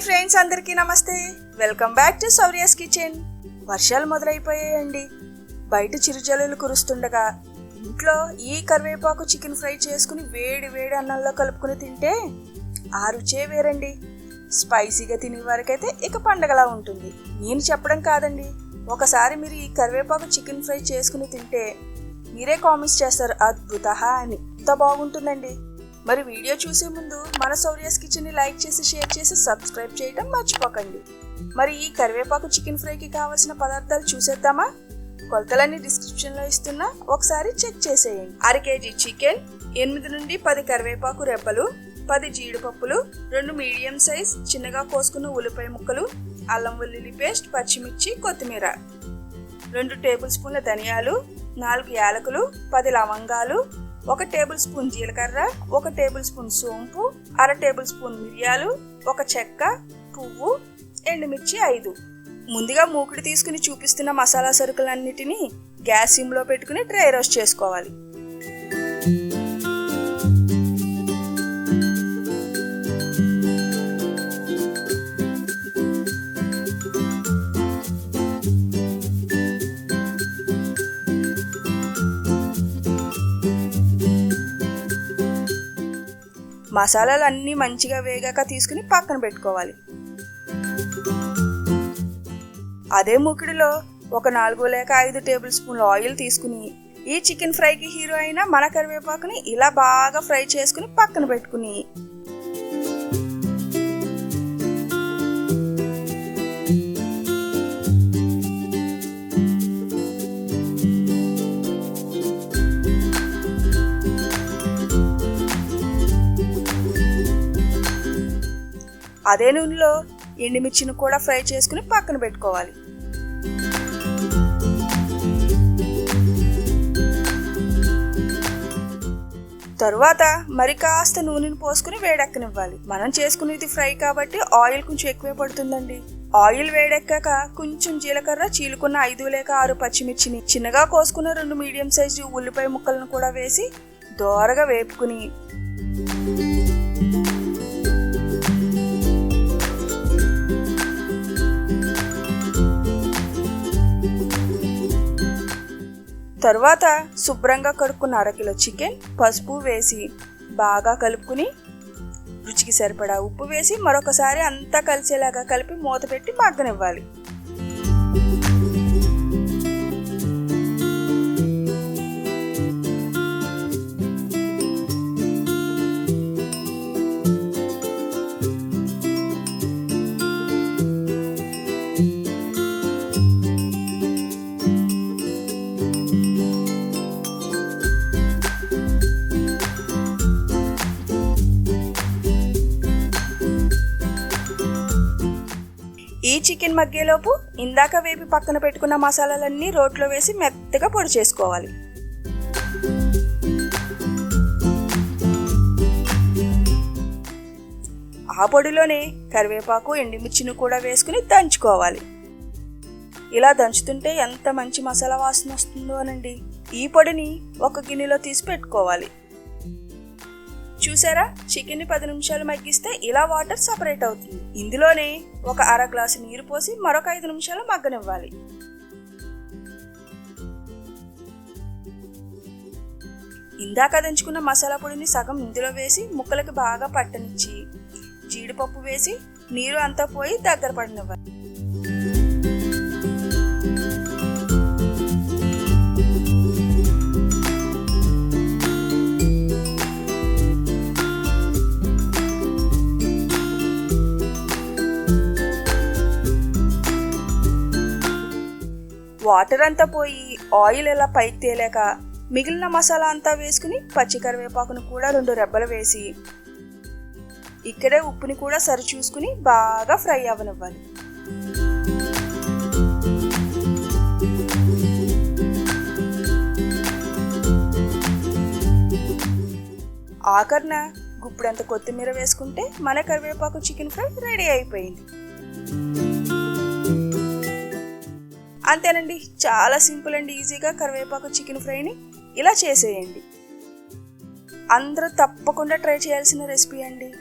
Hi friends అందరికీ నమస్తే. Welcome back to Sourya's kitchen వర్షాలు మొదలైపోయాయండి. బయట చిరుజల్లులు కురుస్తుండగా ఇంట్లో ఈ కరివేపాకు చికెన్ ఫ్రై చేసుకుని వేడి వేడి అన్నంలో కలుపుకుని తింటే ఆ రుచే వేరండి. స్పైసీగా తినే వరకైతే ఇక పండగలా ఉంటుంది. నేను చెప్పడం కాదండి. ఒకసారి మీరు ఈ కరివేపాకు చికెన్ ఫ్రై చేసుకుని తింటే మీరే కామెంట్స్ చేస్తారు అద్భుత అని. ఎంత బాగుంటుందండి. మరి వీడియో చూసే ముందు మన సౌర్యాస్ కిచెన్ని లైక్ చేసి షేర్ చేసి సబ్స్క్రైబ్ చేయడం మర్చిపోకండి. మరి ఈ కరివేపాకు చికెన్ ఫ్రైకి కావాల్సిన పదార్థాలు చూసేద్దామా? కొలతలన్నీ డిస్క్రిప్షన్లో ఇస్తున్నా. ఒకసారి చెక్ చేసేయండి. అర కేజీ చికెన్ ఎనిమిది నుండి పది కరివేపాకు రెబ్బలు పది జీడిపప్పులు రెండు మీడియం సైజ్ చిన్నగా కోసుకున్న ఉల్లిపాయ ముక్కలు అల్లం వెల్లుల్లి పేస్ట్ పచ్చిమిర్చి కొత్తిమీర రెండు టేబుల్ స్పూన్ల ధనియాలు నాలుగు యాలకులు పది లవంగాలు ఒక టేబుల్ స్పూన్ జీలకర్ర ఒక టేబుల్ స్పూన్ సోంపు అర టేబుల్ స్పూన్ మిరియాలు ఒక చెక్క పువ్వు ఎండుమిర్చి ఐదు. ముందుగా మూకుడు తీసుకుని చూపిస్తున్న మసాలా సరుకులన్నిటినీ గ్యాస్ సిమ్లో పెట్టుకుని డ్రై రోస్ట్ చేసుకోవాలి. మసాలాలు అన్నీ మంచిగా వేగాక తీసుకుని పక్కన పెట్టుకోవాలి. అదే మూకిడిలో ఒక నాలుగు లేక ఐదు టేబుల్ స్పూన్ల ఆయిల్ తీసుకుని ఈ చికెన్ ఫ్రైకి హీరో అయిన మన కరివేపాకుని ఇలా బాగా ఫ్రై చేసుకుని పక్కన పెట్టుకుని అదే నూనెలో ఎండుమిర్చిని కూడా ఫ్రై చేసుకుని పక్కన పెట్టుకోవాలి. తరువాత మరి కాస్త నూనెని పోసుకుని వేడెక్కనివ్వాలి. మనం చేసుకునేది ఫ్రై కాబట్టి ఆయిల్ కొంచెం ఎక్కువే పడుతుందండి. ఆయిల్ వేడెక్కాక కొంచెం జీలకర్ర చీలుకున్న ఐదు లేక ఆరు పచ్చిమిర్చిని చిన్నగా కోసుకున్న రెండు మీడియం సైజు ఉల్లిపాయ ముక్కలను కూడా వేసి దోరగా వేపుకుని తర్వాత శుభ్రంగా కడుక్కున్న అరకిలో చికెన్ పసుపు వేసి బాగా కలుపుకుని రుచికి సరిపడా ఉప్పు వేసి మరొకసారి అంతా కలిసేలాగా కలిపి మూత పెట్టి మగ్గనివ్వాలి. ఈ చికెన్ మగ్గేలోపు ఇందాక వేపి పక్కన పెట్టుకున్న మసాలాలన్నీ రోట్లో వేసి మెత్తగా పొడి చేసుకోవాలి. ఆ పొడిలోనే కరివేపాకు ఎండుమిర్చిని కూడా వేసుకుని దంచుకోవాలి. ఇలా దంచుతుంటే ఎంత మంచి మసాలా వాసన వస్తుందో అనండి. ఈ పొడిని ఒక గిన్నెలో తీసి పెట్టుకోవాలి. చూసారా? చికెన్ని పది నిమిషాలు మగ్గిస్తే ఇలా వాటర్ సపరేట్ అవుతుంది. ఇందులోనే ఒక అర గ్లాసు నీరు పోసి మరొక ఐదు నిమిషాలు మగ్గనివ్వాలి. ఇందాక దంచుకున్న మసాలా పొడిని సగం ఇందులో వేసి ముక్కలకి బాగా పట్టనిచ్చి జీడిపప్పు వేసి నీరు అంతా పోయి దగ్గర పడినివ్వాలి. వాటర్ అంతా పోయి ఆయిల్ ఎలా పైకి తేలేక మిగిలిన మసాలా అంతా వేసుకుని పచ్చి కరివేపాకును కూడా రెండు రెబ్బలు వేసి ఇక్కడే ఉప్పుని కూడా సరి చూసుకుని బాగా ఫ్రై అవ్వనివ్వాలి ఆఖరిన గుప్పుడంత కొత్తిమీర వేసుకుంటే మన కరివేపాకు చికెన్ ఫ్రై రెడీ అయిపోయింది. అంతేనండి చాలా సింపుల్ అండ్ ఈజీగా కరివేపాకు చికెన్ ఫ్రైని ఇలా చేసేయండి. అందరూ తప్పకుండా ట్రై చేయాల్సిన రెసిపీ అండి.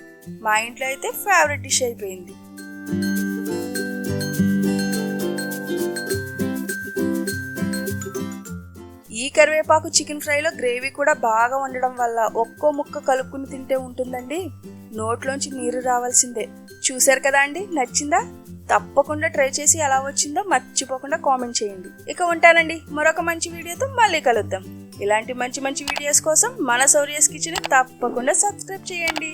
మా ఇంట్లో అయితే ఫేవరెట్ డిష్ అయిపోయింది. ఈ కరివేపాకు చికెన్ ఫ్రైలో గ్రేవీ కూడా బాగా ఉండడం వల్ల ఒక్కో ముక్క కలుపుకుని తింటే ఉంటుందండి. నోట్లోంచి నీరు రావాల్సిందే. చూశారు కదా అండి? నచ్చిందా? తప్పకుండా ట్రై చేసి ఎలా వచ్చిందో మర్చిపోకుండా కామెంట్ చేయండి. ఇక ఉంటానండి. మరొక మంచి వీడియోతో మళ్ళీ కలుద్దాం. ఇలాంటి మంచి మంచి వీడియోస్ కోసం మన సౌర్యస్ కిచెన్ తప్పకుండా సబ్స్క్రైబ్ చేయండి.